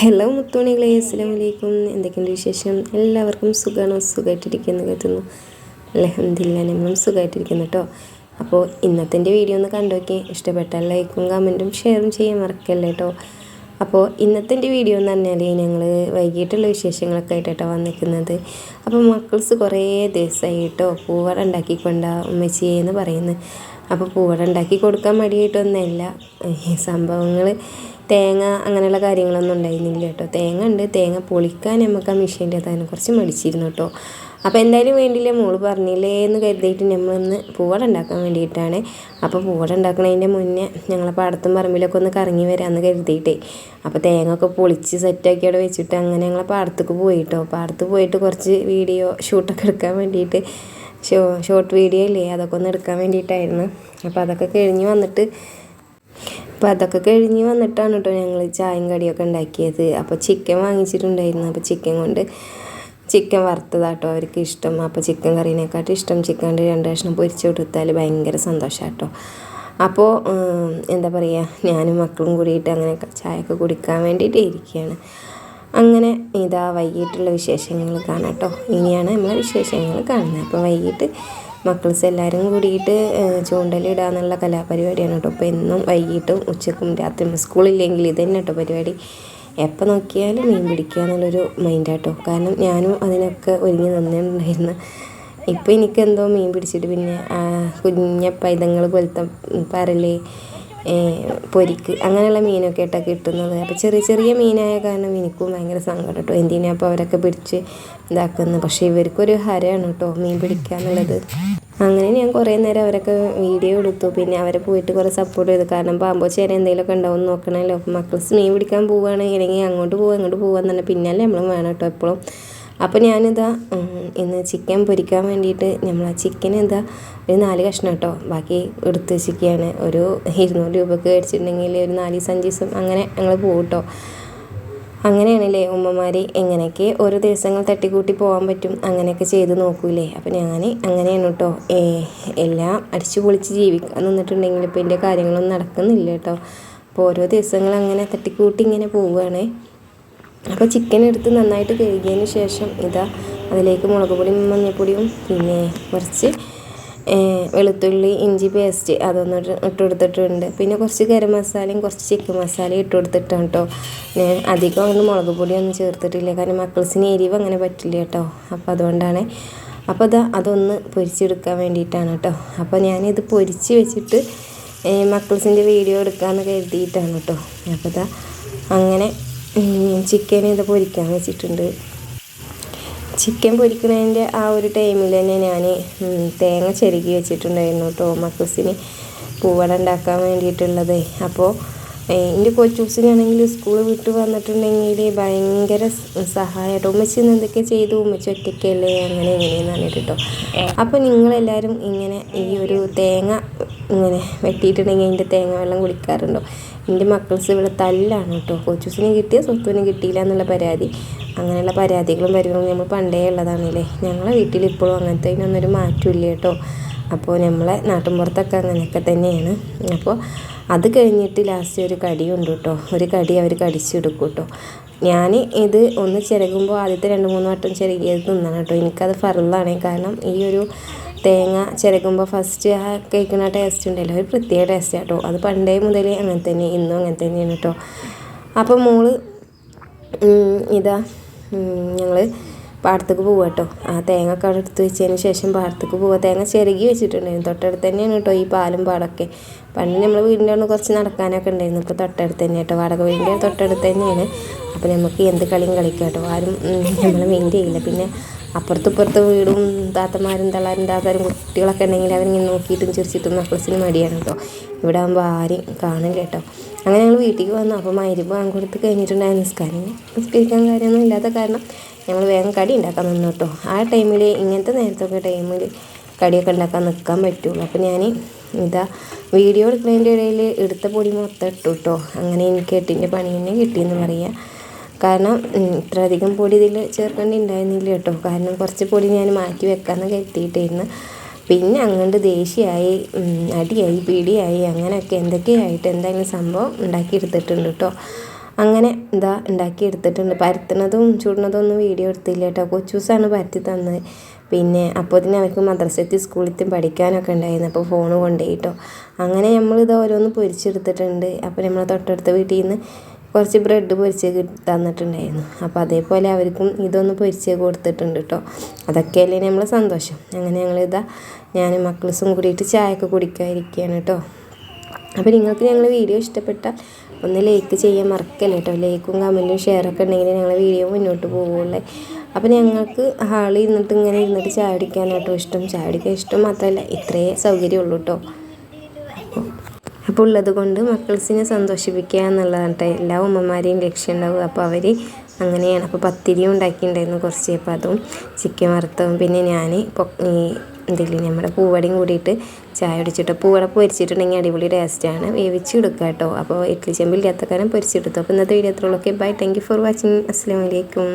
Hello മുത്തോണികളെ അസ്സലാമു വലൈക്കും എന്തൊക്കെയുണ്ട് വിശേഷം? എല്ലാവർക്കും സുഖമാണ് സുഖമായിട്ടിരിക്കുന്നു കരുതുന്നു അലഹമില്ല നമ്മളും സുഖമായിട്ടിരിക്കുന്നു കേട്ടോ. അപ്പോൾ ഇന്നത്തെ വീഡിയോ ഒന്ന് കണ്ടു നോക്കി ഇഷ്ടപ്പെട്ടാൽ ലൈക്കും കമന്റും ഷെയറും ചെയ്യാൻ മറക്കല്ലേ കേട്ടോ. അപ്പോൾ ഇന്നത്തെ വീഡിയോ എന്ന് പറഞ്ഞാൽ ഞങ്ങൾ വൈകിട്ടുള്ള വിശേഷങ്ങളൊക്കെ ആയിട്ടോ വന്നിരിക്കുന്നത്. അപ്പോൾ മക്കൾസ് കുറേ ദിവസമായി കേട്ടോ പൂവട ഉണ്ടാക്കിക്കൊണ്ട ഉമ്മച്ചിയെന്ന് പറയുന്നത് അപ്പോൾ പൂവട ഉണ്ടാക്കി കൊടുക്കാൻ മടിയായിട്ടൊന്നുമല്ല. സംഭവങ്ങൾ തേങ്ങ അങ്ങനെയുള്ള കാര്യങ്ങളൊന്നും ഉണ്ടായിരുന്നില്ല കേട്ടോ. തേങ്ങ ഉണ്ട്. തേങ്ങ പൊളിക്കാൻ നമുക്ക് ആ മെഷീന്റെ തന്നെ കുറച്ച് മടിച്ചിരുന്നു കേട്ടോ. അപ്പോൾ എന്തായാലും വേണ്ടിയില്ല? മോൾ പറഞ്ഞില്ലേ എന്ന് കരുതിയിട്ട് നമ്മളൊന്ന് പൂവട ഉണ്ടാക്കാൻ വേണ്ടിയിട്ടാണ്. അപ്പോൾ പൂവട ഉണ്ടാക്കുന്നതിന്റെ മുന്നേ ഞങ്ങളെ പാടത്തും പറമ്പിലൊക്കെ ഒന്ന് കറങ്ങി വരാമെന്ന് കരുതിയിട്ടേ. അപ്പോൾ തേങ്ങ ഒക്കെ പൊളിച്ച് സെറ്റാക്കി അവിടെ വെച്ചിട്ട് അങ്ങനെ ഞങ്ങളെ പാടത്തേക്ക് പോയിട്ടോ പാടത്ത് പോയിട്ട് കുറച്ച് വീഡിയോ ഷൂട്ടൊക്കെ എടുക്കാൻ വേണ്ടിയിട്ട് ഷോ ഷോർട്ട് വീഡിയോ ഇല്ലേ? അതൊക്കെ ഒന്ന് എടുക്കാൻ വേണ്ടിയിട്ടായിരുന്നു. അപ്പോൾ അതൊക്കെ കഴിഞ്ഞ് വന്നിട്ട് അപ്പോൾ അതൊക്കെ കഴിഞ്ഞ് വന്നിട്ടാണ് കേട്ടോ ഞങ്ങൾ ചായയും കടിയൊക്കെ ഉണ്ടാക്കിയത്. അപ്പോൾ ചിക്കൻ വാങ്ങിച്ചിട്ടുണ്ടായിരുന്നു. അപ്പോൾ ചിക്കൻ കൊണ്ട് ചിക്കൻ വറുത്തതാട്ടോ അവർക്ക് ഇഷ്ടം. അപ്പോൾ ചിക്കൻ കറീനെക്കാട്ടും ഇഷ്ടം ചിക്കൻ രണ്ട് കഷ്ണം പൊരിച്ചു കൊടുത്താൽ ഭയങ്കര സന്തോഷമാട്ടോ അപ്പോൾ എന്താ പറയുക ഞാനും മക്കളും കൂടിയിട്ട് അങ്ങനെ ചായയൊക്കെ കുടിക്കാൻ വേണ്ടിയിട്ട് ഇരിക്കുകയാണ് അങ്ങനെ ഇതാ വൈകിട്ടുള്ള വിശേഷങ്ങൾ കാണാം കേട്ടോ ഇനിയാണ് നമ്മളെ വിശേഷങ്ങൾ കാണുന്നത്. അപ്പോൾ വൈകിട്ട് മക്കൾസ് എല്ലാവരും കൂടിയിട്ട് ചൂണ്ടലിടാന്നുള്ള കലാപരിപാടിയാണ് കേട്ടോ. അപ്പോൾ എന്നും വൈകിട്ടും ഉച്ചക്കും രാത്രിയും സ്കൂളില്ലെങ്കിൽ ഇത് തന്നെ കേട്ടോ പരിപാടി. എപ്പോൾ നോക്കിയാലും മീൻ പിടിക്കുക എന്നുള്ളൊരു മൈൻഡാട്ടോ കാരണം ഞാനും അതിനൊക്കെ ഒരുങ്ങി നിന്നിട്ടുണ്ടായിരുന്നു. ഇപ്പോൾ എനിക്കെന്തോ മീൻ പിടിച്ചിട്ട് പിന്നെ കുഞ്ഞ പൈതങ്ങൾ പോലത്തെ പരൽ പൊരിക്ക് അങ്ങനെയുള്ള മീനൊക്കെ ആയിട്ടാണ് കിട്ടുന്നത്. അപ്പോൾ ചെറിയ ചെറിയ മീനായ കാരണം എനിക്കും ഭയങ്കര സങ്കടം കേട്ടോ എന്തിനാ അപ്പോൾ അവരൊക്കെ പിടിച്ച് ഇതാക്കുന്നത് പക്ഷേ ഇവർക്കൊരു ഹരമാണ് കേട്ടോ മീൻ പിടിക്കുക എന്നുള്ളത് അങ്ങനെ ഞാൻ കുറേ നേരം അവരൊക്കെ വീഡിയോ എടുത്തു. പിന്നെ അവരെ പോയിട്ട് കുറേ സപ്പോർട്ട് ചെയ്തു. കാരണം പാമ്പോ ചേര എന്തെങ്കിലുമൊക്കെ ഉണ്ടാവും നോക്കണമല്ലോ മക്കൾസ് മീൻ പിടിക്കാൻ പോവുകയാണെങ്കിൽ അങ്ങോട്ട് പോവുക അങ്ങോട്ട് എന്ന് പറഞ്ഞാൽ പിന്നാലെ നമ്മളും വേണം കേട്ടോ എപ്പോഴും അപ്പോൾ ഞാനിതാ ഇന്ന് ചിക്കൻ പൊരിക്കാൻ വേണ്ടിയിട്ട് നമ്മൾ ആ ചിക്കൻ എന്താ ഒരു നാല് കഷ്ണം കേട്ടോ. ബാക്കി എടുത്ത് വെച്ചിരിക്കുകയാണ് ഒരു ഇരുന്നൂറ് രൂപക്ക് മേടിച്ചിട്ടുണ്ടെങ്കിൽ ഒരു നാല് ദിവസം അഞ്ച് ദിവസം അങ്ങനെ ഞങ്ങൾ പോകും കേട്ടോ അങ്ങനെയാണല്ലേ ഉമ്മമാർ എങ്ങനെയൊക്കെ ഓരോ ദിവസങ്ങൾ തട്ടിക്കൂട്ടി പോകാൻ പറ്റും? അങ്ങനെയൊക്കെ ചെയ്ത് നോക്കൂലേ? അപ്പം ഞാൻ അങ്ങനെയാണ് കേട്ടോ എല്ലാം അടിച്ചു പൊളിച്ച് ജീവിക്കാൻ നിന്നിട്ടുണ്ടെങ്കിൽ ഇപ്പോൾ എന്റെ കാര്യങ്ങളൊന്നും നടക്കുന്നില്ല കേട്ടോ അപ്പോൾ ഓരോ ദിവസങ്ങൾ അങ്ങനെ തട്ടിക്കൂട്ടി ഇങ്ങനെ പോവുകയാണേ അപ്പോൾ ചിക്കൻ എടുത്ത് നന്നായിട്ട് കഴുകിയതിന് ശേഷം ഇതാ അതിലേക്ക് മുളക് പൊടിയും മഞ്ഞൾപ്പൊടിയും പിന്നെ കുറച്ച് വെളുത്തുള്ളി ഇഞ്ചി പേസ്റ്റ് അതൊന്ന് ഇട്ട് കൊടുത്തിട്ടുണ്ട്. പിന്നെ കുറച്ച് ഗരം മസാലയും കുറച്ച് ചിക്കൻ മസാലയും ഇട്ട് കൊടുത്തിട്ടാണ് കേട്ടോ ഞാൻ അധികം അങ്ങനെ മുളക് പൊടിയൊന്നും ചേർത്തിട്ടില്ല. കാരണം മക്കൾസിന് എരിവ് അങ്ങനെ പറ്റില്ല കേട്ടോ അപ്പോൾ അതുകൊണ്ടാണ്. അപ്പോൾ അത് അതൊന്ന് പൊരിച്ചെടുക്കാൻ വേണ്ടിയിട്ടാണ് കേട്ടോ അപ്പോൾ ഞാനിത് പൊരിച്ച് വെച്ചിട്ട് മക്കൾസിന്റെ വീഡിയോ എടുക്കാമെന്ന് കരുതിയിട്ടാണ് കേട്ടോ അപ്പോൾ ഇതാ അങ്ങനെ ചിക്കൻ ഇത് പൊരിക്കാൻ വെച്ചിട്ടുണ്ട്. ചിക്കൻ പൊരിക്കുന്നതിന്റെ ആ ഒരു ടൈമിൽ തന്നെ ഞാൻ തേങ്ങ ചെരുകി വെച്ചിട്ടുണ്ടായിരുന്നു കേട്ടോ മക്കൂസിന് പൂവട ഉണ്ടാക്കാൻ വേണ്ടിയിട്ടുള്ളത്. അപ്പോൾ എന്റെ കൊച്ചൂസിനാണെങ്കിൽ സ്കൂൾ വിട്ട് വന്നിട്ടുണ്ടെങ്കിൽ ഭയങ്കര സഹായമായിട്ട് ഉമ്മച്ചിന്ന് എന്തൊക്കെ ചെയ്തു? ഉമ്മച്ചി ഒറ്റയ്ക്കല്ലേ അങ്ങനെ എങ്ങനെയെന്ന് പറഞ്ഞിട്ട് കേട്ടോ അപ്പോൾ നിങ്ങളെല്ലാവരും ഇങ്ങനെ ഈ ഒരു തേങ്ങ ഇങ്ങനെ വെട്ടിയിട്ടുണ്ടെങ്കിൽ അതിന്റെ തേങ്ങ വെള്ളം കുടിക്കാറുണ്ടോ എന്റെ മക്കൾസ് ഇവിടെ തല്ലാണ് കേട്ടോ. കൊച്ചൂസിന് കിട്ടിയ? സ്വത്തുവിന് കിട്ടിയില്ല എന്നുള്ള പരാതി. അങ്ങനെയുള്ള പരാതികളും പരികളും നമ്മൾ പണ്ടേ ഉള്ളതാണല്ലേ. ഞങ്ങളെ വീട്ടിൽ ഇപ്പോഴും അങ്ങനത്തെ അതിനൊന്നൊരു മാറ്റമില്ല കേട്ടോ. അപ്പോൾ നമ്മളെ നാട്ടിൻപുറത്തൊക്കെ അങ്ങനെയൊക്കെ തന്നെയാണ്. അപ്പോൾ അത് കഴിഞ്ഞിട്ട് ലാസ്റ്റ് ഒരു കടിയുണ്ട് കേട്ടോ. ഒരു കടി അവർ കടിച്ചെടുക്കും കേട്ടോ. ഞാൻ ഇത് ഒന്ന് ചിരകുമ്പോൾ ആദ്യത്തെ രണ്ട് മൂന്ന് വട്ടം ചിരകിയത് തിന്നാണ് കേട്ടോ. എനിക്കത് ഫറലാണ് കാരണം ഈ ഒരു തേങ്ങ ചിരകുമ്പോൾ ഫസ്റ്റ് ആ കേൾക്കുന്ന ടേസ്റ്റ് ഉണ്ടല്ലോ. ഒരു പ്രത്യേക ടേസ്റ്റ് കേട്ടോ അത് പണ്ടേ മുതൽ അങ്ങനെ തന്നെ ഇന്നും അങ്ങനെ തന്നെയാണ് കേട്ടോ അപ്പോൾ മോൾ ഇതാ ഞങ്ങൾ പാടത്തേക്ക് പോവുക കേട്ടോ ആ തേങ്ങ ഒക്കെ അവിടെ എടുത്ത് വെച്ചതിന് ശേഷം പാടത്തേക്ക് പോവുക തേങ്ങ ചിരകി വെച്ചിട്ടുണ്ടായിരുന്നു. തൊട്ടടുത്ത് തന്നെയാണ് കേട്ടോ ഈ പാലും പാടൊക്കെ. പണ്ട് നമ്മൾ വീടിന്റെ അവിടെ കുറച്ച് നടക്കാനൊക്കെ ഉണ്ടായിരുന്നു. ഇപ്പോൾ തൊട്ടടുത്ത് തന്നെ കേട്ടോ വാടക വീടിന്റെ തൊട്ടടുത്ത് തന്നെയാണ് അപ്പോൾ നമുക്ക് എന്ത് കളിയും കളിക്കാം കേട്ടോ ആരും നമ്മൾ മെയിൻ ചെയ്യില്ല. പിന്നെ അപ്പുറത്തിപ്പുറത്ത് വീടും താത്തമാരും തള്ളാരും താത്താരും കുട്ടികളൊക്കെ ഉണ്ടെങ്കിൽ അവരിങ്ങനെ നോക്കിയിട്ടും ചിരിച്ചിട്ടും നക്ലസിന് മടിയാണ് കേട്ടോ. ഇവിടെ ആകുമ്പോൾ ആരും കാണില്ല കേട്ടോ. അങ്ങനെ ഞങ്ങൾ വീട്ടിലേക്ക് വന്നു. അപ്പോൾ ബാങ്ക് കൊടുത്ത് കഴിഞ്ഞിട്ടുണ്ടായിരുന്നു നിസ്കാരം. നിസ്കരിക്കാൻ കാര്യമൊന്നും ഇല്ലാത്ത കാരണം ഞങ്ങൾ വേഗം കടി ഉണ്ടാക്കാൻ നിന്നു കേട്ടോ. ആ ടൈമിൽ ഇങ്ങനത്തെ നേരത്തൊക്കെ ടൈമിൽ കടിയൊക്കെ ഉണ്ടാക്കാൻ നിൽക്കാൻ പറ്റുള്ളൂ. അപ്പോൾ ഞാൻ ഇതാ വീഡിയോ എടുക്കുന്നതിന്റെ ഇടയിൽ എടുത്ത പൊടി മൊത്തം ഇട്ടു കേട്ടോ. അങ്ങനെ എനിക്ക് എട്ടിന്റെ പണി തന്നെ കിട്ടിയെന്ന് പറയാം. കാരണം ഇത്ര അധികം പൊടി ഇതിൽ ചേർക്കേണ്ടിണ്ടായിരുന്നില്ല കേട്ടോ. കാരണം കുറച്ച് പൊടി ഞാൻ മാറ്റി വെക്കാമെന്ന് കരുതിയിട്ടായിരുന്നു പിന്നെ അങ്ങോട്ട് ദേഷ്യമായി അടിയായി പിടിയായി അങ്ങനെയൊക്കെ എന്തൊക്കെയായിട്ട് എന്തെങ്കിലും സംഭവം ഉണ്ടാക്കിയെടുത്തിട്ടുണ്ട് കേട്ടോ. അങ്ങനെ ഇതാ ഉണ്ടാക്കി എടുത്തിട്ടുണ്ട് പരത്തുന്നതും ചൂടുന്നതും ഒന്നും വീഡിയോ എടുത്തില്ല കേട്ടോ. കൊച്ചൂസാണ് പരത്തി തന്നത്. പിന്നെ അപ്പോൾ തന്നെ അവർക്ക് മദ്രസത്തിൽ സ്കൂളിലത്തും പഠിക്കാനൊക്കെ ഉണ്ടായിരുന്നു. അപ്പോൾ ഫോൺ കൊണ്ടുപോയിട്ടോ അങ്ങനെ നമ്മളിത് ഓരോന്ന് പൊരിച്ചെടുത്തിട്ടുണ്ട്. അപ്പോൾ നമ്മൾ തൊട്ടടുത്ത വീട്ടിൽ നിന്ന് കുറച്ച് ബ്രെഡ് പൊരിച്ച് തന്നിട്ടുണ്ടായിരുന്നു. അപ്പോൾ അതേപോലെ അവർക്കും ഇതൊന്ന് പൊരിച്ച് കൊടുത്തിട്ടുണ്ട് കേട്ടോ അതൊക്കെയല്ലേ നമ്മളെ സന്തോഷം. അങ്ങനെ ഞങ്ങളിതാ ഞാൻ മക്കളസും കൂടിയിട്ട് ചായയൊക്കെ കുടിക്കാതിരിക്കുകയാണ് കേട്ടോ അപ്പോൾ നിങ്ങൾക്ക് ഞങ്ങളുടെ വീഡിയോ ഇഷ്ടപ്പെട്ടാൽ ഒന്ന് ലൈക്ക് ചെയ്യാൻ മറക്കല്ലേ കേട്ടോ ലൈക്കും കമന്റും ഷെയറൊക്കെ ഉണ്ടെങ്കിൽ ഞങ്ങളുടെ വീഡിയോ മുന്നോട്ട് പോകുള്ളേ അപ്പോൾ ഞങ്ങൾക്ക് ഹാളിൽ ഇരുന്നിട്ട് ഇങ്ങനെ ഇരുന്നിട്ട് ചായ കുടിക്കാനായിട്ടോ ഇഷ്ടം. ചായ കുടിക്കാൻ ഇഷ്ടം മാത്രമല്ല ഇത്രയേ സൗകര്യമുള്ളൂ കേട്ടോ അപ്പോൾ ഉള്ളത് കൊണ്ട് മക്കൾസിനെ സന്തോഷിപ്പിക്കുക എന്നുള്ളതാണ് എല്ലാ ഉമ്മമാരെയും ലക്ഷ്യം അപ്പോൾ അവർ അങ്ങനെയാണ്. അപ്പോൾ പത്തിരിയും ഉണ്ടാക്കിയിട്ടുണ്ടായിരുന്നു കുറച്ച്. അപ്പോൾ അതും ചിക്കൻ വറുത്തതും. പിന്നെ ഞാൻ ഈ എന്തെങ്കിലും നമ്മുടെ പൂവടയും കൂടിയിട്ട് ചായ അടിച്ചിട്ട് പൂവട പൊരിച്ചിട്ടുണ്ടെങ്കിൽ അടിപൊളി ടേസ്റ്റാണ് വേവിച്ച് കൊടുക്കുക കേട്ടോ. അപ്പോൾ ഇഡ്ലി ചെമ്പിൽ ഇല്ലാത്ത കാലം പൊരിച്ചെടുത്തു. അപ്പോൾ ഇന്നത്തെ video അത്രയുള്ളൂ okay bye thank you for watching അസ്സാം വലൈക്കും